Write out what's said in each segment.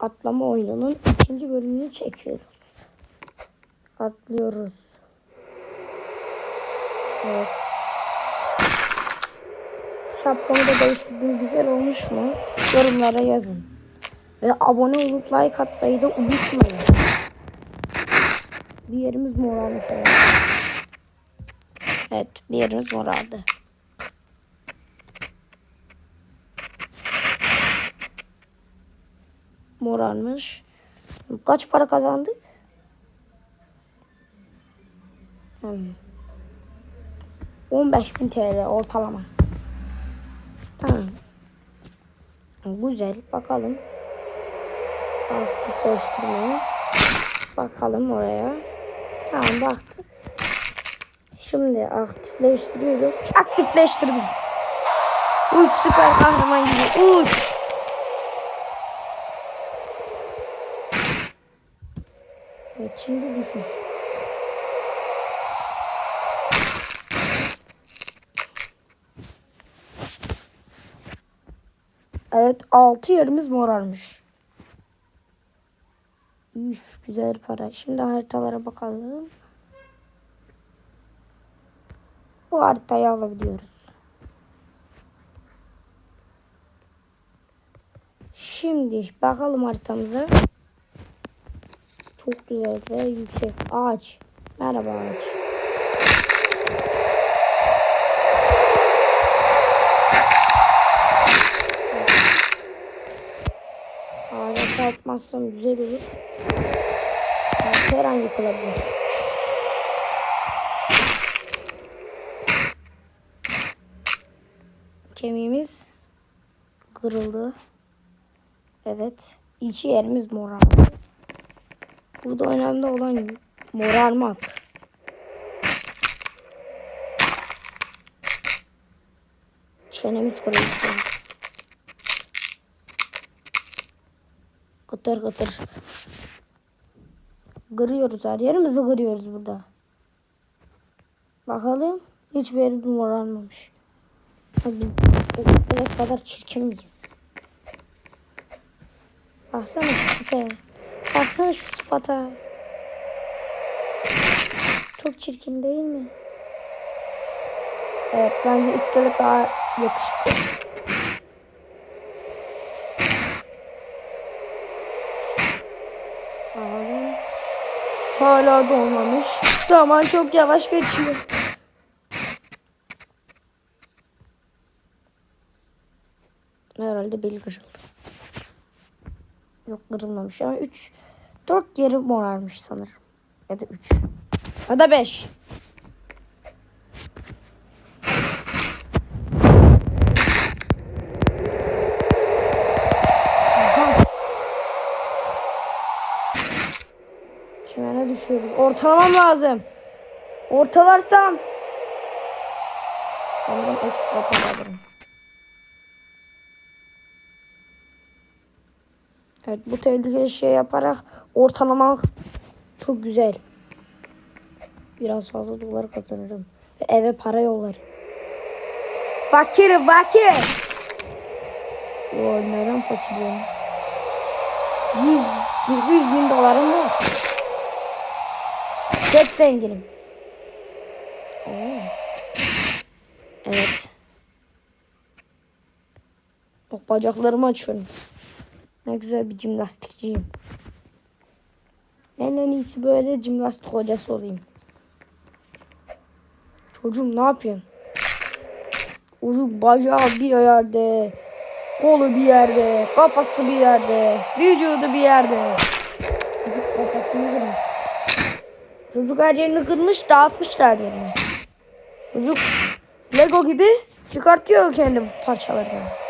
Atlama oyununun ikinci bölümünü çekiyoruz. Atlıyoruz. Evet. Şapkamı da değiştirdim. Güzel olmuş mu? Yorumlara yazın. Ve abone olup like atmayı da unutmayın. Bir yerimiz morarmış. Evet, evet bir yerimiz morardı. Morarmış. Kaç para kazandık? Hmm. 15.000 TL ortalama. Tamam. Güzel. Bakalım. Aktifleştirmeye. Bakalım oraya. Tamam baktık. Şimdi aktifleştiriyorum. Aktifleştirdim. Uç süper kahraman gibi. Uç. Evet şimdi düşüş. Evet 6 yerimiz morarmış. Üf güzel para. Şimdi haritalara bakalım. Bu haritayı alabiliyoruz. Şimdi bakalım haritamıza. Çok güzel ve yüksek. Ağaç. Merhaba ağaç. Ağaca çarpmazsam güzel olur. Her an yıkılabilir. Kemiğimiz kırıldı. Evet. İki yerimiz morardı. Burada önemli olan morarmak. Çenemiz kırıldı. Kıtır kıtır. Kırıyoruz her yerimizi kırıyoruz burada. Bakalım. Hiçbir yerimiz morarmamış. Hadi. O, kadar çirkin miyiz? Baksana sıfata. Baksana şu sıfata. Çok çirkin değil mi? Evet bence iskelet daha yakışıklı. Bakalım. Hala dolmamış. Zaman çok yavaş geçiyor. Herhalde bel kırıldı. Yok kırılmamış ama 3 4 yeri morarmış sanırım. Ya da 3. Ya da 5. Çimene düşüyoruz. Ortalamam lazım. Ortalarsam sanırım ekstra para. Evet bu tehlikeli şey yaparak ortalamak çok güzel. Biraz fazla dolar kazanırım. Ve eve para yollarım. Bakirim bakir. O neden fakirim? 100, 100 bin dolarım var. Çok zenginim. Oo. Evet. Bak bacaklarımı açıyorum. Ne güzel bir jimnastikçiyim. Ben en iyisi böyle jimnastik hocası olayım. Çocuğum ne yapıyorsun? Çocuk bacağı bir yerde, kolu bir yerde, kafası bir yerde, vücudu bir yerde. Çocuk kafasını kırmış. Çocuk her yerini kırmış, dağıtmış her yerini. Çocuk Lego gibi çıkartıyor kendi parçalarını.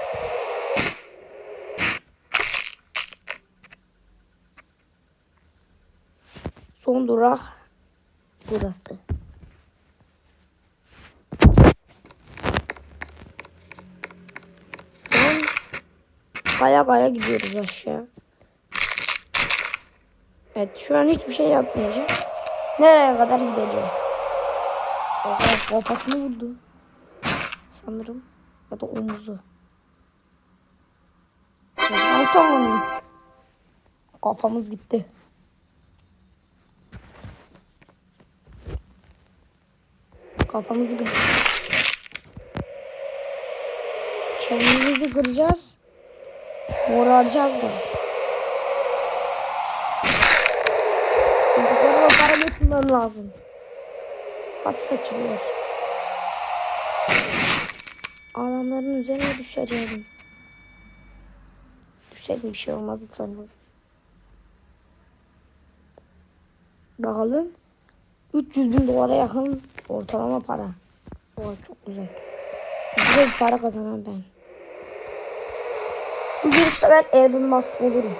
Son durak burası. Baya baya gidiyoruz aşağı. Evet şu an hiçbir şey yapmayacağım. Nereye kadar gideceğim? Kafasını vurdu. Sanırım. Ya da omuzu. Ondan sonra kafamız gitti. Kafamızı kıracağız. Kendimizi kıracağız. Moraracağız da. Çocuklara para götürmem lazım. Fas fakirler. Adamların üzerine yarın. Düşseydim bir şey olmazdı sanırım. Bakalım. 300 bin dolara yakın ortalama para. O çok güzel. Güzel para kazanan ben. Bu girişte ben Elon Musk olurum.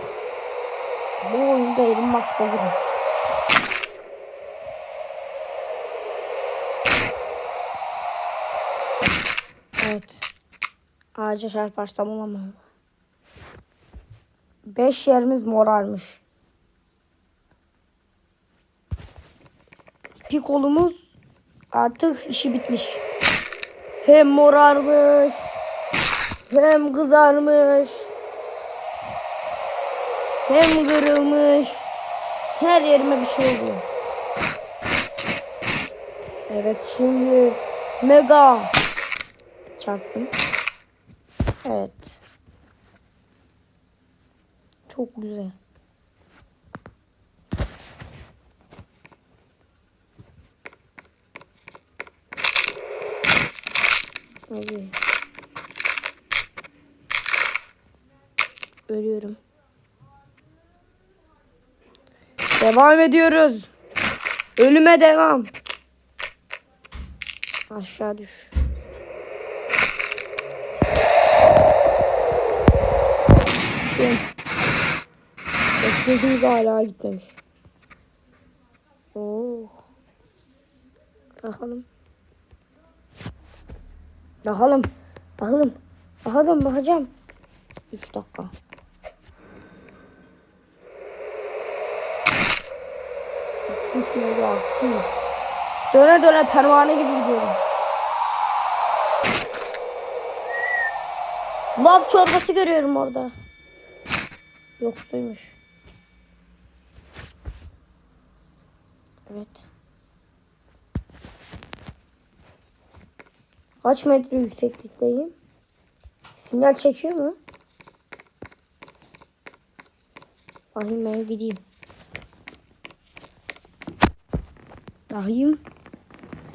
Bu oyunda Elon Musk olurum. Evet. Ağaca çarparsam olamam. Beş yerimiz morarmış. Bir kolumuz artık işi bitmiş. Hem morarmış. Hem kızarmış. Hem kırılmış. Her yerime bir şey oluyor. Evet şimdi mega çarptım. Evet. Çok güzel. Abi. Ölüyorum. Devam ediyoruz. Ölüme devam. Aşağı düş. Beklediğimiz hala gitmemiş. Oo. Bakalım. Bakalım. Bakalım. Bakalım bakacağım. 3 dakika. Modu aktif. Döne döne pervane gibi gidiyorum. Lav çorbası görüyorum orada. Yok suymuş. Evet. Kaç metre yükseklikteyim? Sinyal çekiyor mu? Bakayım ben gideyim. Bakayım.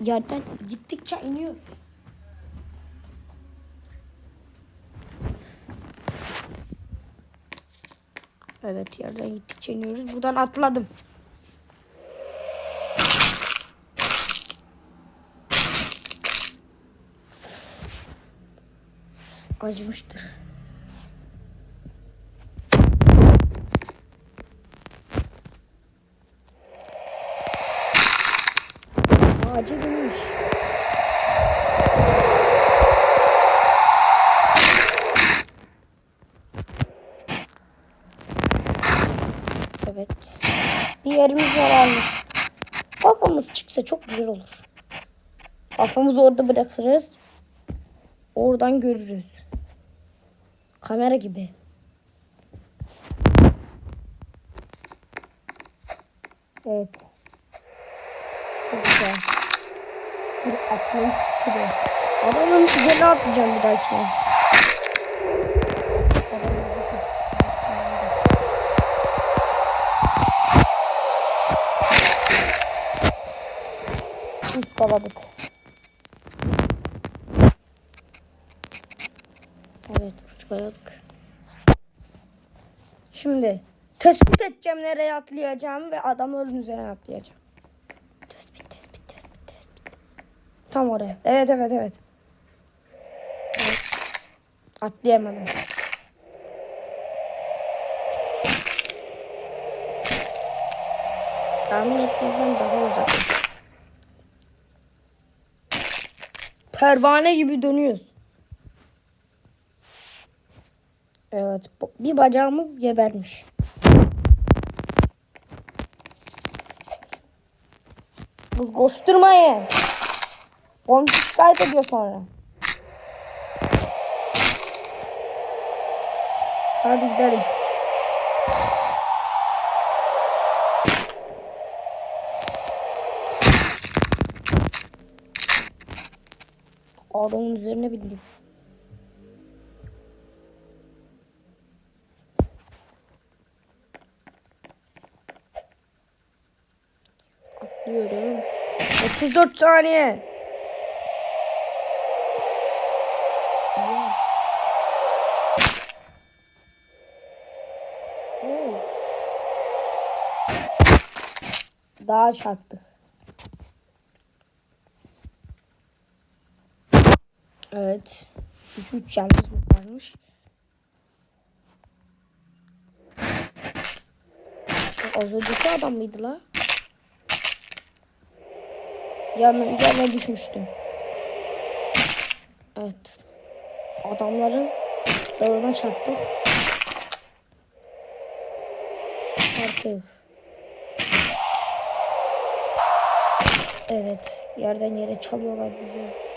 Yerden gittikçe iniyoruz. Evet yerden gittikçe iniyoruz. Buradan atladım. Acımıştır. Ağacı binmiş. Evet. Bir yerimiz var almış. Kafamız çıksa çok güzel olur. Kafamızı orada bırakırız. Oradan görürüz. Kamera gibi. Evet. Çok güzel. Bir atlayış stili. Adamın üzerine atlayacağım bir dahakine. Adamın düşüş. Iskaladık. Şimdi tespit edeceğim nereye atlayacağım ve adamların üzerine atlayacağım. Tespit tespit tespit tespit. Tam oraya. Evet evet evet. evet. Atlayamadım. Tahmin ettiğimden daha uzak. Pervane gibi dönüyoruz. Evet. Bir bacağımız gebermiş. Kız koşturmayın. Komşu şikayet ediyor sonra. Hadi gidelim. Adamın üzerine bindim. Atlıyorum. 34 saniye. Daha çarptık. Evet. 3 yalnız mı varmış? Az önceki adam mıydı la? Yanına üzerine düşmüştüm. Evet. Adamların dağına çarptık. Artık. Evet. Yerden yere çalıyorlar bizi.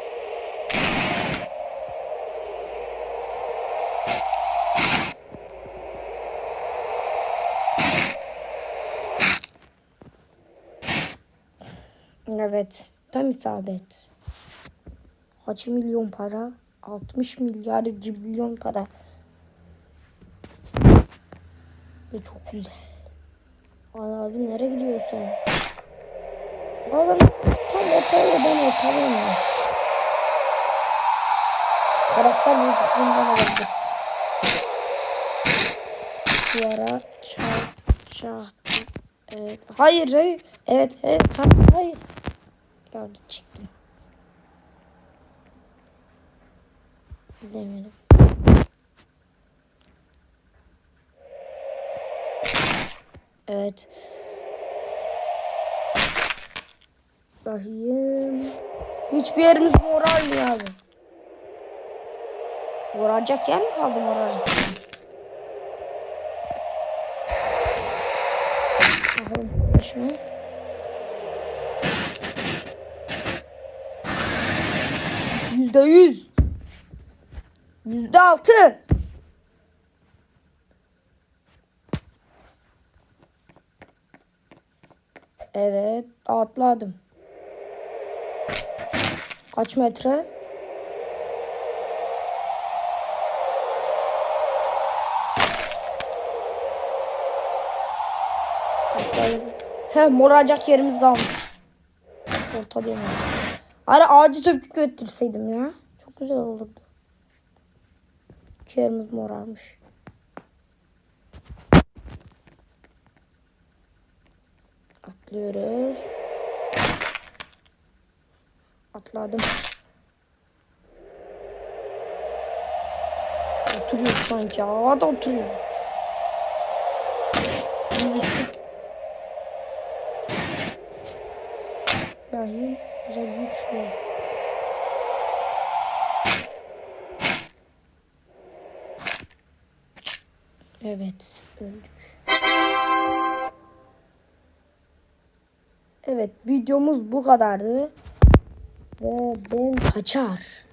Evet. Tam isabet. Kaç milyon para? 60 milyar milyon para. Ve çok güzel. Ay abi nereye gidiyorsun? Bazen tam ortaya ben ortadayım ya. Karakter bozukluğundan olabilir. Duvara çarp çarp. Evet. Hayır hayır. Evet evet tamam hayır. Ya çıktım. Demedim. Evet. Bakayım. Hiçbir yerimiz morarmıyor abi. Moraracak yer mi kaldı morarız? Bakalım başıma. Yüzde yüz. Yüzde altı. Evet atladım. Kaç metre? He moracak yerimiz kalmış. Ortadayım. Hani ağacı söküp götürseydim ya. Çok güzel olurdu. Yerimiz morarmış. Atlıyoruz. Atladım. Oturuyoruz sanki. Havada oturuyoruz. Rahim şey. Evet, öldük. Evet, videomuz bu kadardı. Ve ben kaçar.